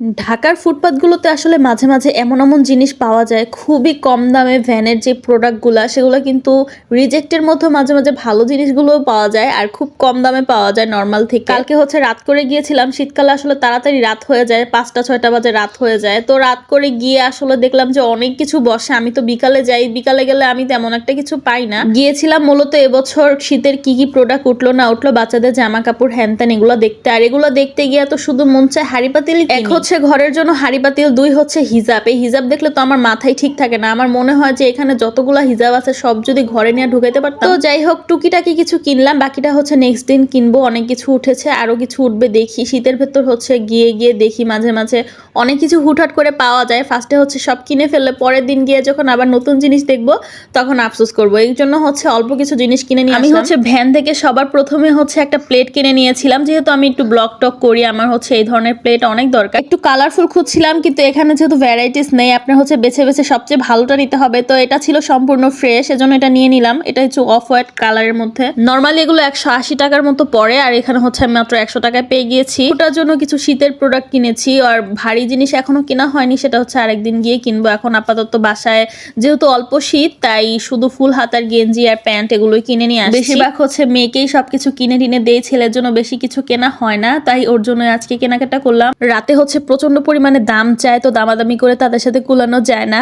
ঢাকার ফুটপাতগুলোতে আসলে মাঝে মাঝে এমন এমন জিনিস পাওয়া যায়, খুবই কম দামে ভ্যানের যে প্রোডাক্টগুলো, সেগুলো কিন্তু রিজেক্টের মধ্যে মাঝে মাঝে ভালো জিনিসগুলোও পাওয়া যায় আর খুব কম দামে পাওয়া যায় নর্মাল থেকে। কালকে হচ্ছে রাত করে গিয়েছিলাম, শীতকালে আসলে তাড়াতাড়ি রাত হয়ে যায়, পাঁচটা, ছয়টা বাজে রাত হয়ে যায়। তো রাত করে গিয়ে আসলে দেখলাম যে অনেক কিছু বসে, আমি তো বিকালে যাই, বিকালে গেলে আমি তেমন একটা কিছু পাই না। গিয়েছিলাম মূলত এবছর শীতের কি কি প্রোডাক্ট উঠল না উঠল, বাচ্চাদের জামা কাপড় হ্যান ত্যান এগুলো দেখতে। আর এগুলো দেখতে গিয়ে তো শুধু মন চায় হাড়ি পাতিল হচ্ছে ঘরের জন্য হাড়ি পাতিল দুই হচ্ছে হিজাব। এই হিজাব দেখলে তো আমার মাথায় ঠিক থাকে না। আমার মনে হয় যে এখানে যতগুলো হিজাব আছে সব যদি ঘরে নিয়ে ঢুকাইতে পারতাম। তো যাই হোক টুকিটাকি কিছু কিনলাম। বাকিটা হচ্ছে নেক্সট দিন কিনবো। অনেক কিছু উঠেছে আরও কিছু উঠবে দেখি। শীতের ভেতর হচ্ছে গিয়ে গিয়ে দেখি মাঝে মাঝে। অনেক কিছু হুটহাট করে পাওয়া যায়। ফার্স্টে হচ্ছে সব কিনে ফেললে পরের দিন গিয়ে যখন আবার নতুন জিনিস দেখব তখন আফসোস করব। এই জন্য হচ্ছে অল্প কিছু জিনিস কিনে নিয়ে আমি হচ্ছে ভ্যান থেকে সবার প্রথমে হচ্ছে একটা প্লেট কিনে নিয়েছিলাম। যেহেতু আমি একটু ব্লক টক করি আমার হচ্ছে এই ধরনের প্লেট অনেক দরকার। একটু কালারফুল খুঁজছিলাম, কিন্তু এখানে যেহেতু ভ্যারাইটিস নেই আপনার হচ্ছে বেছে বেছে সবচেয়ে ভালোটা নিতে হবে। তো এটা ছিল সম্পূর্ণ ফ্রেশ এজন্য এটা নিয়ে নিলাম। এটা হচ্ছে অফ হোয়াইট কালারের মধ্যে। নর্মালি এগুলো একশো আশি টাকার মতো পড়ে, আর এখানে হচ্ছে আমি মাত্র একশো টাকায় পেয়ে গিয়েছি। ওটার জন্য কিছু শীতের প্রোডাক্ট কিনেছি, আর ভারী জিনিস এখনও কেনা হয়নি, সেটা হচ্ছে আরেকদিন গিয়ে কিনবো। এখন আপাতত বাসায় যেহেতু অল্প শীত, তাই শুধু ফুল হাতার গেঞ্জি আর প্যান্ট এগুলোই কিনে নিয়ে আসি বেশিরভাগ হচ্ছে মেয়েকেই সবকিছু কিনে টিনে দেই, ছেলের জন্য বেশি কিছু কেনা হয় না, তাই ওর জন্য আজকে কেনাকাটা করলাম। রাতে হচ্ছে প্রচণ্ড পরিমাণে দাম চায় তো দামাদামি করে তাদের সাথে কুলানো যায় না।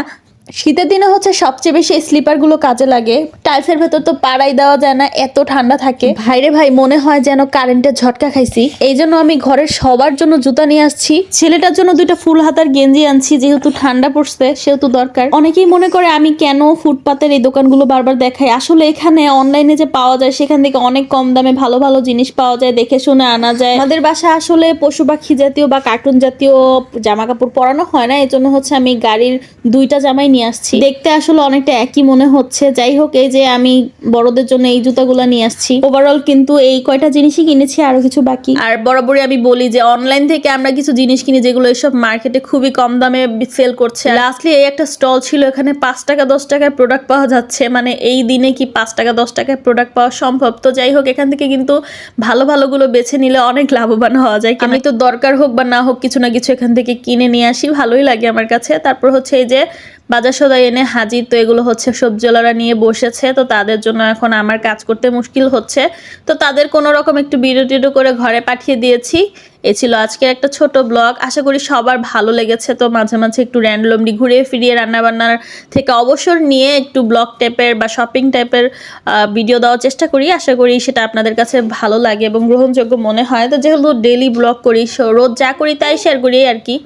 শীতের দিনে হচ্ছে সবচেয়ে বেশি স্লিপারগুলো কাজে লাগে। টাইলসের ভেতর তো পাড়াই দেওয়া যায় না, এত ঠান্ডা থাকে। ভাইরে ভাই, মনে হয় যেন কারেন্টের ঝটকা খাইছি। এই জন্য আমি ঘরের সবার জন্য জুতা নিয়ে আসছি। ছেলেটার জন্য দুইটা ফুল হাতার গেঞ্জি আনছি, যেহেতু ঠান্ডা পড়ছে, সেহেতু দরকার। অনেকেই মনে করে আমি কেন ফুটপাতের এই দোকানগুলো বারবার দেখাই। আসলে এখানে অনলাইনে যে পাওয়া যায়, সেখান থেকে অনেক কম দামে ভালো ভালো জিনিস পাওয়া যায়, দেখে শুনে আনা যায়। আমাদের বাসা আসলে পশু পাখি জাতীয় বা কার্টুন জাতীয় জামা কাপড় পরানো হয় না এই জন্য হচ্ছে আমি গাড়ির দুইটা জামাই নিয়ে আসছি। দেখতে আসলে অনেকটা একই মনে হচ্ছে। যাই হোক, এই যে আমি বড়দের জন্য এই জুতাগুলো নিয়ে আসছি। ওভারঅল কিন্তু এই কয়টা জিনিসই কিনেছি, আরও কিছু বাকি। আর বরাবরই আমি বলি যে অনলাইন থেকে আমরা কিছু জিনিস কিনি যেগুলো এসব মার্কেটে খুবই কম দামে সেল করছে। লাস্টলি এই একটা স্টল ছিল, এখানে পাঁচ টাকা, দশ টাকায় প্রোডাক্ট পাওয়া যাচ্ছে। মানে এই দিনে কি পাঁচ টাকা, দশ টাকায় প্রোডাক্ট পাওয়া সম্ভব? তো যাই হোক, এখান থেকে কিন্তু ভালো ভালোগুলো বেছে নিলে অনেক লাভবান হওয়া যায়। আমি তো দরকার হোক বা না হোক, কিছু না কিছু এখান থেকে কিনে নিয়ে আসি, ভালোই লাগে আমার কাছে। তারপর হচ্ছে এই যে বাজার সদাই এনে হাজির। তো এগুলো হচ্ছে সবজিওয়ালারা নিয়ে বসেছে। তো তাদের জন্য এখন আমার কাজ করতে মুশকিল হচ্ছে। তো তাদের কোনো রকম একটু ভিডিও টিডিও করে ঘরে পাঠিয়ে দিয়েছি। এ ছিল আজকের একটা ছোট ব্লগ আশা করি সবার ভালো লেগেছে। তো মাঝে মাঝে একটু র্যান্ডলমলি ঘুরিয়ে ফিরিয়ে রান্নাবান্নার থেকে অবসর নিয়ে একটু ব্লগ টাইপের বা শপিং টাইপের ভিডিও দেওয়ার চেষ্টা করি। আশা করি সেটা আপনাদের কাছে ভালো লাগে এবং গ্রহণযোগ্য মনে হয়। তো যেহেতু ডেলি ব্লগ করি রোজ যা করি তাই শেয়ার করি আর কি।